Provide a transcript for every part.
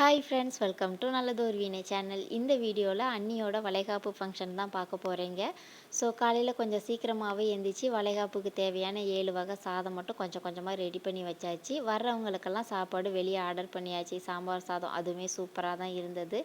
Hi friends welcome to நல்லது ஒரு வீணை சேனல் இந்த வீடியோவில் அன்னியோட வளைகாப்பு ஃபங்க்ஷன் தான் பார்க்க போகிறீங்க ஸோ காலையில் கொஞ்சம் சீக்கிரமாகவே எழுந்திரிச்சி வளைகாப்புக்கு தேவையான ஏழு வகை சாதம் மட்டும் கொஞ்சம் கொஞ்சமாக ரெடி பண்ணி வச்சாச்சு. வர்றவங்களுக்கெல்லாம் சாப்பாடு வெளியே ஆர்டர் பண்ணியாச்சு. சாம்பார் சாதம் அதுவுமே சூப்பராக தான் இருந்தது.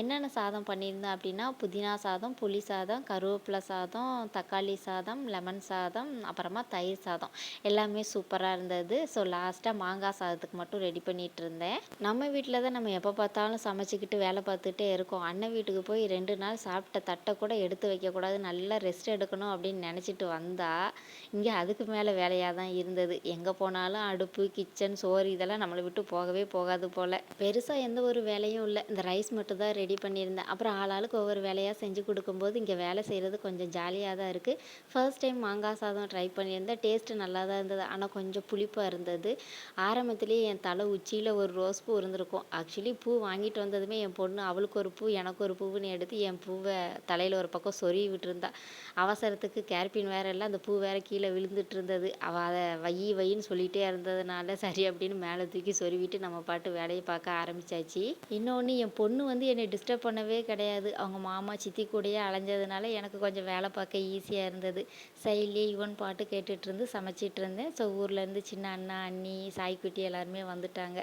என்னென்ன சாதம் பண்ணியிருந்தேன் அப்படின்னா புதினா சாதம் புளி சாதம் கருவேப்பிலை சாதம் தக்காளி சாதம் லெமன் சாதம் அப்புறமா தயிர் சாதம். எல்லாமே சூப்பராக இருந்தது. ஸோ லாஸ்ட்டாக மாங்காய் சாதத்துக்கு மட்டும் ரெடி பண்ணிகிட்டு இருந்தேன். நம்ம வீட்டில் தான் நம்ம எப்போ பார்த்தாலும் சமைச்சிக்கிட்டு வேலை பார்த்துட்டே இருக்கோம். அண்ணன் வீட்டுக்கு போய் ரெண்டு நாள் சாப்பிட்ட தட்டை கூட எடுத்து வைக்கக்கூடாது நல்ல நல்லா ரெஸ்ட் எடுக்கணும் அப்படின்னு நினச்சிட்டு வந்தா இங்கே அதுக்கு மேலே வேலையாக தான் இருந்தது. எங்கே போனாலும் அடுப்பு கிச்சன் சோறு இதெல்லாம் நம்மளை விட்டு போகவே போகாது போல். பெருசாக எந்த ஒரு வேலையும் இல்லை. இந்த ரைஸ் மட்டும் தான் ரெடி பண்ணியிருந்தேன். அப்புறம் ஆளாளுக்கு ஒவ்வொரு வேலையாக செஞ்சு கொடுக்கும்போது இங்கே வேலை செய்கிறது கொஞ்சம் ஜாலியாக தான் இருக்குது ஃபர்ஸ்ட் டைம் மாங்காய் சாதம் ட்ரை பண்ணியிருந்தேன். டேஸ்ட்டு நல்லா தான் இருந்தது. ஆனால் கொஞ்சம் புளிப்பாக இருந்தது. ஆரம்பத்திலேயே என் தலை உச்சியில் ஒரு ரோஸ் பூ இருந்திருக்கும். ஆக்சுவலி பூ வாங்கிட்டு வந்ததுமே என் பொண்ணு அவளுக்கு ஒரு பூ எனக்கு ஒரு பூவுன்னு எடுத்து என் பூவை தலையில் ஒரு பக்கம் சொருகி விட்டுருந்தா. அவசரத்துக்கு கேர்பின் வேற எல்லாம் அந்த பூ வேற கீழே விழுந்துட்டு இருந்தது அவள் அதை வையி வையின்னு சொல்லிகிட்டே இருந்ததுனால சரி அப்படின்னு மேலே தூக்கி சொருவிட்டு நம்ம பாட்டு வேலையை பார்க்க ஆரம்பிச்சாச்சு. இன்னொன்று என் பொண்ணு வந்து என்னை டிஸ்டர்ப் பண்ணவே கிடையாது. அவங்க மாமா சித்தி கூடயே அலைஞ்சதுனால எனக்கு கொஞ்சம் வேலை பார்க்க ஈஸியாக இருந்தது. சைட்லேயே யுவன் பாட்டு கேட்டுட்ருந்து சமைச்சிட்டு இருந்தேன் ஸோ ஊர்லேருந்து சின்ன அண்ணா அண்ணி சாய்க்குட்டி எல்லாருமே வந்துட்டாங்க.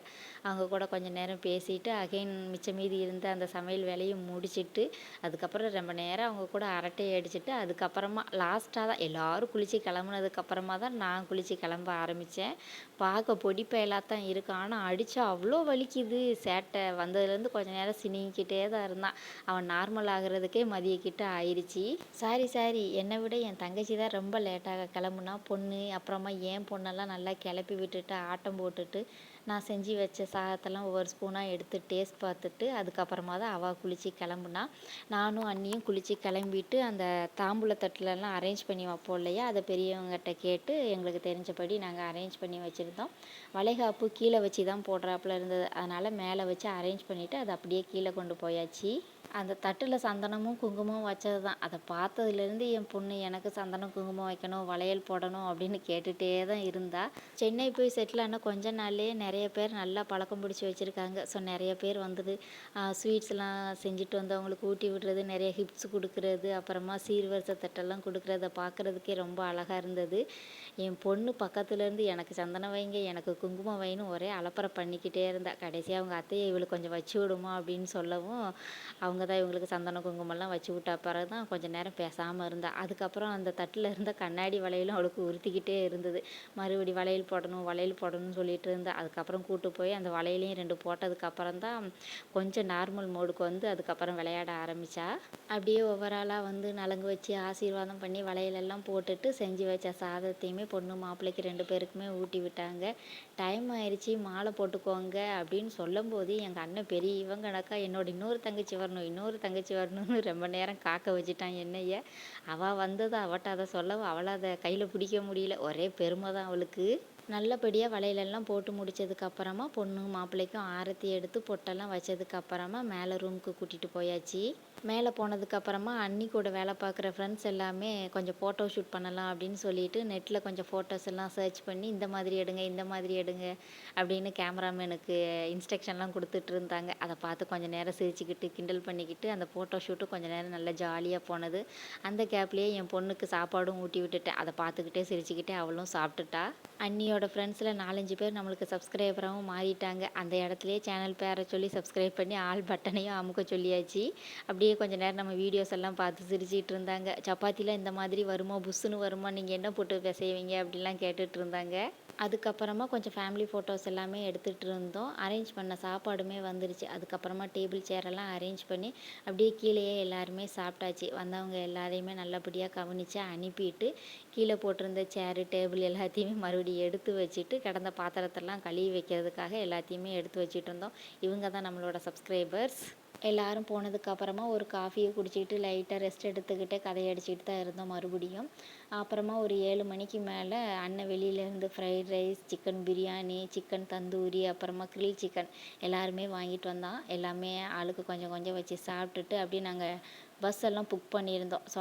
அவங்க கூட கொஞ்சம் நேரம் பேசிட்டு அகைன் மிச்சம் மீதி இருந்த அந்த சமையல் வேலையும் முடிச்சுட்டு அதுக்கப்புறம் ரொம்ப நேரம் அவங்க கூட அரட்டை குளிச்சுட்டு அதுக்கப்புறமா லாஸ்ட்டாக தான் எல்லோரும் குளித்து கிளம்புனதுக்கப்புறமா தான் நான் குளித்து கிளம்ப ஆரம்பித்தேன் பார்க்க பொடி பயலாக தான் ஆனால் அடித்தா அவ்வளோ வலிக்குது. சேட்டை வந்ததுலேருந்து கொஞ்சம் நேரம் சினிங்கிட்டே தான் இருந்தான். அவன் நார்மல் ஆகிறதுக்கே மதியக்கிட்ட ஆயிடுச்சு சாரி சாரி. என்னை விட என் தங்கச்சி தான் ரொம்ப லேட்டாக கிளம்புனா பொண்ணு. அப்புறமா என் பொண்ணெல்லாம் நல்லா கிளப்பி விட்டுட்டு ஆட்டம் போட்டுட்டு நான் செஞ்சு வச்ச சாதத்தெல்லாம் ஒவ்வொரு ஸ்பூனாக எடுத்து டேஸ்ட் பார்த்துட்டு அதுக்கப்புறமா தான் அவள் குளித்து கிளம்புனா. நானும் அண்ணியும் குளித்து கிளம்பிட்டு அந்த தாம்பூல தட்டுலலாம் அரேஞ்ச் பண்ணி வைப்போம் இல்லையா? அதை பெரியவங்ககிட்ட கேட்டு எங்களுக்கு தெரிஞ்சபடி நாங்கள் அரேஞ்ச் பண்ணி வச்சுருந்தோம். வளைகாப்பு கீழே வச்சு தான் போடுறாப்புல இருந்தது. அதனால் மேலே வச்சு அரேஞ்ச் பண்ணிவிட்டு அதை அப்படியே கீழே கொண்டு போயாச்சு. அந்த தட்டில் சந்தனமும் குங்குமம் வச்சது தான் அதை பார்த்ததுலேருந்து என் பொண்ணு எனக்கு சந்தனம் குங்குமம் வைக்கணும் வளையல் போடணும் அப்படின்னு கேட்டுகிட்டே தான் இருந்தா. சென்னை போய் செட்டில் ஆனால் கொஞ்ச நாள்லேயே நிறைய பேர் நல்லா பழக்கம் பிடிச்சி வச்சுருக்காங்க. ஸோ நிறைய பேர் வந்தது. ஸ்வீட்ஸ்லாம் செஞ்சுட்டு வந்து அவங்களுக்கு ஊட்டி விடுறது நிறைய ஹிப்ஸ் கொடுக்குறது அப்புறமா சீர்வரிசை தட்டெல்லாம் கொடுக்குறத பார்க்குறதுக்கே ரொம்ப அழகாக இருந்தது. என் பொண்ணு பக்கத்துலேருந்து எனக்கு சந்தனம் வைங்க எனக்கு குங்குமம் வைன்னு ஒரே அலப்பறை பண்ணிக்கிட்டே இருந்தா. கடைசியாக அவங்க அத்தையை இவளுக்கு கொஞ்சம் வச்சு விடுமா அப்படின்னு சொல்லவும் அவங்க தான் இவங்களுக்கு சந்தனம் குங்குமம்லாம் வச்சு விட்டா பிறகு தான் கொஞ்சம் நேரம் பேசாமல் இருந்தா. அதுக்கப்புறம் அந்த தட்டில் இருந்த கண்ணாடி வளையலும் அவளுக்கு உறுத்திக்கிட்டே இருந்தது. மறுபடி வளையல் போடணும் வளையல் போடணும்னு சொல்லிட்டு இருந்தா. அதுக்கப்புறம் கூட்டு போய் அந்த வளையலையும் ரெண்டு போட்டதுக்கப்புறம் தான் கொஞ்சம் நார்மல் மோடுக்கு வந்து அதுக்கப்புறம் விளையாட ஆரம்பித்தா அப்படியே ஓவராலாக வந்து நலங்கு வச்சு ஆசீர்வாதம் பண்ணி வளையலெல்லாம் போட்டுட்டு செஞ்சு வச்ச சாதத்தையுமே பொண்ணு மாப்பிள்ளைக்கு ரெண்டு பேருக்குமே ஊட்டி விட்டாங்க. டைம் ஆயிடுச்சு மாலை போட்டுக்கோங்க அப்படின்னு சொல்லும்போது எங்கள் அண்ணன் பெரிய இவங்கனாக்கா என்னோட இன்னொரு தங்கச்சி வரணும் இன்னொரு தங்கச்சி வரணும்னு ரொம்ப நேரம் காக்க வச்சுட்டான் என்னைய. அவள் வந்தது அவட்ட அதை சொல்லவும் அவளை அதை கையில் பிடிக்க முடியல. ஒரே பெருமை தான் அவளுக்கு. நல்லபடியாக வளையலெல்லாம் போட்டு முடித்ததுக்கப்புறமா பொண்ணு மாப்பிள்ளைக்கும் ஆரத்தி எடுத்து பொட்டெல்லாம் வச்சதுக்கப்புறமா மேலே ரூமுக்கு கூட்டிகிட்டு போயாச்சு. மேலே போனதுக்கப்புறமா அண்ணி கூட வேலை பார்க்குற ஃப்ரெண்ட்ஸ் எல்லாமே கொஞ்சம் ஃபோட்டோ ஷூட் பண்ணலாம் அப்படின்னு சொல்லிட்டு நெட்டில் கொஞ்சம் ஃபோட்டோஸ் எல்லாம் சர்ச் பண்ணி இந்த மாதிரி எடுங்க இந்த மாதிரி எடுங்க அப்படின்னு கேமராமேனுக்கு இன்ஸ்ட்ரக்ஷன்லாம் கொடுத்துட்டு இருந்தாங்க. அதை பார்த்து கொஞ்சம் நேரம் சிரிச்சுக்கிட்டு கிண்டல் பண்ணிக்கிட்டு அந்த ஃபோட்டோ ஷூட்டும் கொஞ்சம் நேரம் நல்லா ஜாலியாக போனது. அந்த கேப்லேயே என் பொண்ணுக்கு சாப்பாடும் ஊட்டி விட்டுட்டேன். அதை பார்த்துக்கிட்டே சிரிச்சுக்கிட்டே அவளும் சாப்பிட்டுட்டா. என்னோடய ஃப்ரெண்ட்ஸில் நாலஞ்சு பேர் நம்மளுக்கு சப்ஸ்கிரைபராகவும் மாறிட்டாங்க. அந்த இடத்துலையே சேனல் பேரை சொல்லி சப்ஸ்கிரைப் பண்ணி ஆல் பட்டனையும் அமுக்க சொல்லியாச்சு. அப்படியே கொஞ்ச நேரம் நம்ம வீடியோஸ் எல்லாம் பார்த்து சிரிச்சிட்டு இருந்தாங்க. சப்பாத்திலாம் இந்த மாதிரி வருமா புஷ்ஷுன்னு வருமா நீங்கள் என்ன போட்டு பிசைவீங்க அப்படிலாம் கேட்டுட்டு இருந்தாங்க. அதுக்கப்புறமா கொஞ்சம் ஃபேமிலி ஃபோட்டோஸ் எல்லாமே எடுத்துகிட்டு இருந்தோம். அரேஞ்ச் பண்ண சாப்பாடுமே வந்துருச்சு. அதுக்கப்புறமா டேபிள் சேரெல்லாம் அரேஞ்ச் பண்ணி அப்படியே கீழேயே எல்லாருமே சாப்பிட்டாச்சு. வந்தவங்க எல்லாரையுமே நல்லபடியாக கவனித்து அனுப்பிட்டு கீழே போட்டிருந்த சேரு டேபிள் எல்லாத்தையுமே மறுபடியும் எடுத்து எடுத்து வச்சுட்டு கிடந்த பாத்திரத்தெல்லாம் கழுவி வைக்கிறதுக்காக எல்லாத்தையுமே எடுத்து வச்சுட்டு இருந்தோம். இவங்க தான் நம்மளோட சப்ஸ்கிரைபர்ஸ் எல்லாரும் போனதுக்கப்புறமா ஒரு காஃபியை குடிச்சிக்கிட்டு லைட்டாக ரெஸ்ட் எடுத்துக்கிட்டே கதையடிச்சிட்டு தான் இருந்தோம் மறுபடியும். அப்புறமா ஒரு ஏழு மணிக்கு மேலே அண்ணன் வெளியிலேருந்து fried rice chicken biryani chicken tandoori அப்புறமா கிரில் சிக்கன் எல்லாருமே வாங்கிட்டு வந்தான். எல்லாமே ஆளுக்கு கொஞ்சம் கொஞ்சம் வச்சு சாப்பிட்டுட்டு அப்படியே நாங்கள் பஸ் எல்லாம் புக் பண்ணியிருந்தோம். ஸோ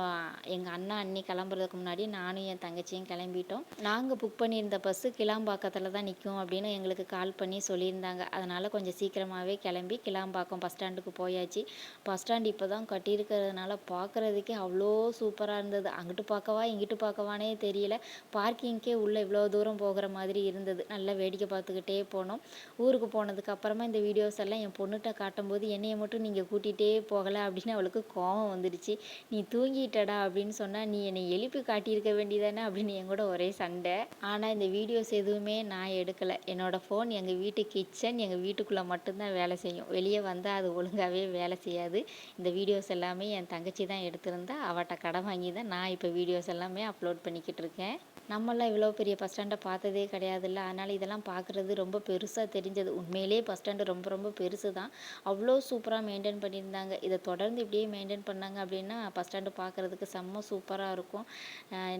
எங்கள் அண்ணா அண்ணி கிளம்புறதுக்கு முன்னாடி நானும் என் தங்கச்சியும் கிளம்பிட்டோம். நாங்கள் புக் பண்ணியிருந்த பஸ்ஸு கிளாம்பாக்கத்தில் தான் நிற்கும் அப்படின்னு எங்களுக்கு கால் பண்ணி சொல்லியிருந்தாங்க. அதனால் கொஞ்சம் சீக்கிரமாகவே கிளம்பி கிளாம்பாக்கம் பஸ் ஸ்டாண்டுக்கு போயாச்சு. பஸ் ஸ்டாண்ட் இப்போ தான் கட்டியிருக்கிறதுனால பார்க்குறதுக்கே அவ்வளோ சூப்பராக இருந்தது. அங்கிட்டு பார்க்கவா இங்கிட்டு பார்க்கவானே தெரியல. பார்க்கிங்க்கே உள்ளே இவ்வளோ தூரம் போகிற மாதிரி இருந்தது. நல்லா வேடிக்கை பார்த்துக்கிட்டே போனோம். ஊருக்கு போனதுக்கு அப்புறமா இந்த வீடியோஸ் எல்லாம் என் பொண்ணுகிட்ட காட்டும்போது என்னையை மட்டும் நீங்கள் கூட்டிகிட்டே போகலை அப்படின்னு அவளுக்கு கோவம் வந்துடுச்சு. நீ தூங்கிட்டடா அப்படின்னு சொன்னால் நீ என்னை எழுப்பி காட்டியிருக்க வேண்டியதானே? அப்படின்னு என் கூட ஒரே சண்டை. ஆனால் இந்த வீடியோஸ் எதுவுமே நான் எடுக்கலை. என்னோடய ஃபோன் எங்கள் வீட்டு கிச்சன் எங்கள் வீட்டுக்குள்ளே மட்டும்தான் வேலை செய்யும். வெளியே வந்தால் அது ஒழுங்காகவே வேலை செய்யாது. இந்த வீடியோஸ் எல்லாமே என் தங்கச்சி தான் எடுத்திருந்தா அவட்ட கடன் வாங்கி தான் நான் இப்போ வீடியோஸ் எல்லாமே அப்லோட் பண்ணிக்கிட்டு இருக்கேன். நம்மளாம் இவ்வளோ பெரிய பஸ் ஸ்டாண்டை பார்த்ததே கிடையாதுல்ல. அதனால் இதெல்லாம் பார்க்குறது ரொம்ப பெருசாக தெரிஞ்சது. உண்மையிலே பஸ் ஸ்டாண்டு ரொம்ப ரொம்ப பெருசு தான் அவ்வளோ சூப்பராக மெயின்டைன் பண்ணியிருந்தாங்க. இதை தொடர்ந்து இப்படியே மெயின்டைன் பண்ணாங்க அப்படின்னா பஸ் ஸ்டாண்டு பார்க்குறதுக்கு செம்ம சூப்பராக இருக்கும்.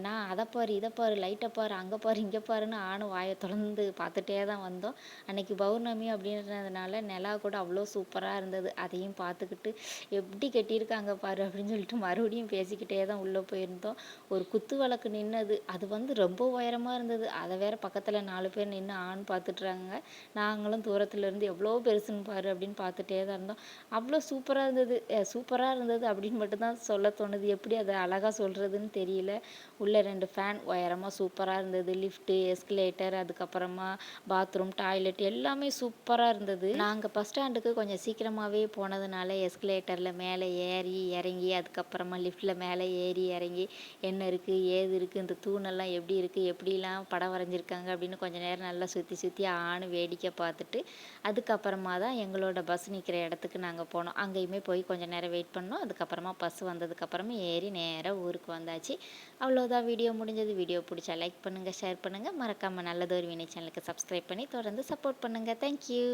நான் அதை பாரு இதை பாரு லைட்டை பாரு அங்கே பாரு இங்கே பாருன்னு ஆணும் வாயை தொடர்ந்து பார்த்துட்டே தான் வந்தோம். அன்னைக்கு பௌர்ணமி அப்படின்றதுனால நிலா கூட அவ்வளோ சூப்பராக இருந்தது. அதையும் பார்த்துக்கிட்டு எப்படி கட்டியிருக்காங்க பாரு அப்படின்னு சொல்லிட்டு மறுபடியும் பேசிக்கிட்டே தான் உள்ளே போயிருந்தோம். ஒரு குத்து விளக்கு நின்னது. அது வந்து ரொம்ப உயரமாக இருந்தது. அதை வேற பக்கத்தில் நாலு பேர் நின்று ஆண் பார்த்துட்றாங்க நாங்களும் தூரத்தில் இருந்து எவ்வளோ பெருசுன்னு பாரு அப்படின்னு பார்த்துட்டே தான் இருந்தோம். அவ்வளோ சூப்பராக இருந்தது. சூப்பராக இருந்தது அப்படின்னு மட்டும் தான் சொல்ல தோணுது. எப்படி அதை அழகாக சொல்கிறதுன்னு தெரியல. உள்ளே ரெண்டு ஃபேன் உயரமாக சூப்பராக இருந்தது. லிஃப்ட்டு எஸ்கலேட்டர் அதுக்கப்புறமா பாத்ரூம் டாய்லெட் எல்லாமே சூப்பராக இருந்தது. நாங்கள் பஸ் ஸ்டாண்டுக்கு கொஞ்சம் சீக்கிரமாகவே போனதுனால எஸ்கலேட்டரில் மேலே ஏறி இறங்கி அதுக்கப்புறமா லிஃப்ட்டில் மேலே ஏறி இறங்கி என்ன இருக்குது ஏது இருக்குது இந்த தூணெல்லாம் எப்படி எப்படி இருக்குது எப்படிலாம் படம் வரைஞ்சிருக்காங்க அப்படின்னு கொஞ்சம் நேரம் நல்லா சுற்றி சுற்றி ஆணு வேடிக்கை பார்த்துட்டு அதுக்கப்புறமா தான் எங்களோட பஸ் நிற்கிற இடத்துக்கு நாங்கள் போனோம். அங்கேயுமே போய் கொஞ்சம் நேரம் வெயிட் பண்ணோம். அதுக்கப்புறமா பஸ் வந்ததுக்கப்புறமா ஏறி நேராக ஊருக்கு வந்தாச்சு. அவ்வளோதான் வீடியோ முடிஞ்சது. வீடியோ பிடிச்சா லைக் பண்ணுங்கள் ஷேர் பண்ணுங்கள் மறக்காமல் நல்லதொரு வினை சேனலுக்கு சப்ஸ்கிரைப் பண்ணி தொடர்ந்து சப்போர்ட் பண்ணுங்கள் தேங்க்யூ